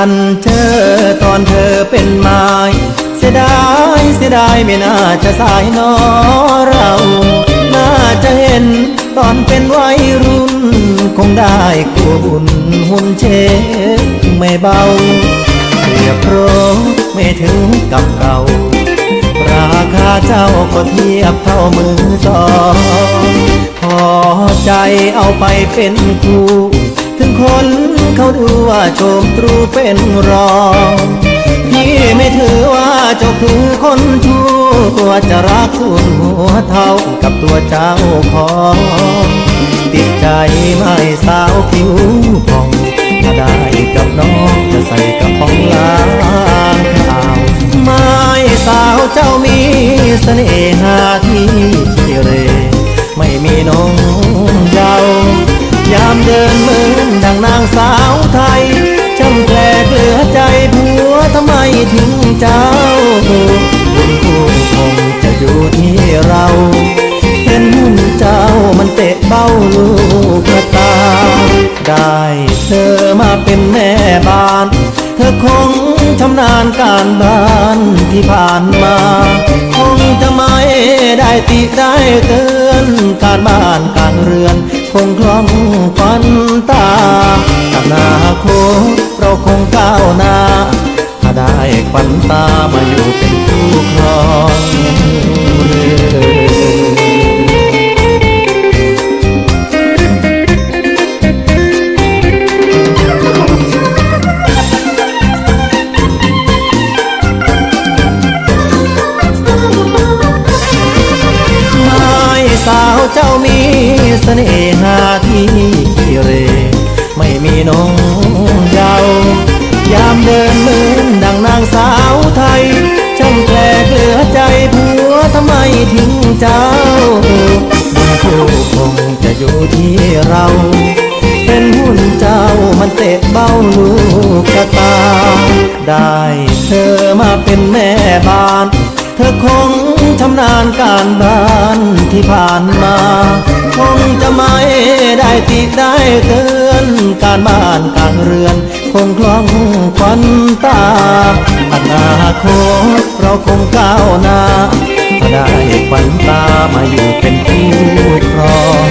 ันเจอตอนเธอเป็นไม้เสียดายเสียดายไม่น่าจะสายนอเรา น่าจะเห็นตอนเป็นวัยรุ่น คงได้กูบุญหุ่นเชฟไม่เบาเรียบร้อยไม่ถึงกับเก่า ราคาเจ้าก็เทียบเท่ามือสองพอใจเอาไปเป็นครูถึงคน เขาดูว่าโจมตรูเป็นรองพี่ไม่ถือว่าเจ้าคือคนชั่วจะรักทุนหัวเท่ากับตัวเจ้าของติดใจไม่สาวผิวผ่องถ้าได้กับน้องจะใส่กระป๋องล้างข้าวไม้สาวเจ้ามีเสน่ห ลูกตา ได้เธอมาเป็นแม่บ้าน เธอคงชำนาญการบ้านที่ผ่านมา คงจะไม่ได้ติได้เตือนการบ้านการเรือน คงคล่องฟันตาอนาคตเราคงก้าวหน้า ถ้าได้ควันตามาอยู่เป็นคู่ครอง มีเสน่หาที่ขี้เร ไม่มีน้องเยาวยามเดินเหมือนดังนางสาวไทย ช่างแปลกเหลือใจผัวทำไมทิ้งเจ้าบุญคู่คงจะอยู่ที่เรา เป็นหุ่นเจ้ามันเตะเบ้าลูกกระตา ได้เธอมาเป็นแม่บ้าน เธอคงชำนาญการบ้านที่ผ่านมา คงจะไม่ได้ติได้เตือนการบ้านการเรือน คงคล่องควันตาอนาคตเราคงก้าวหน้าได้ควันตามาอยู่เป็นผู้ครอง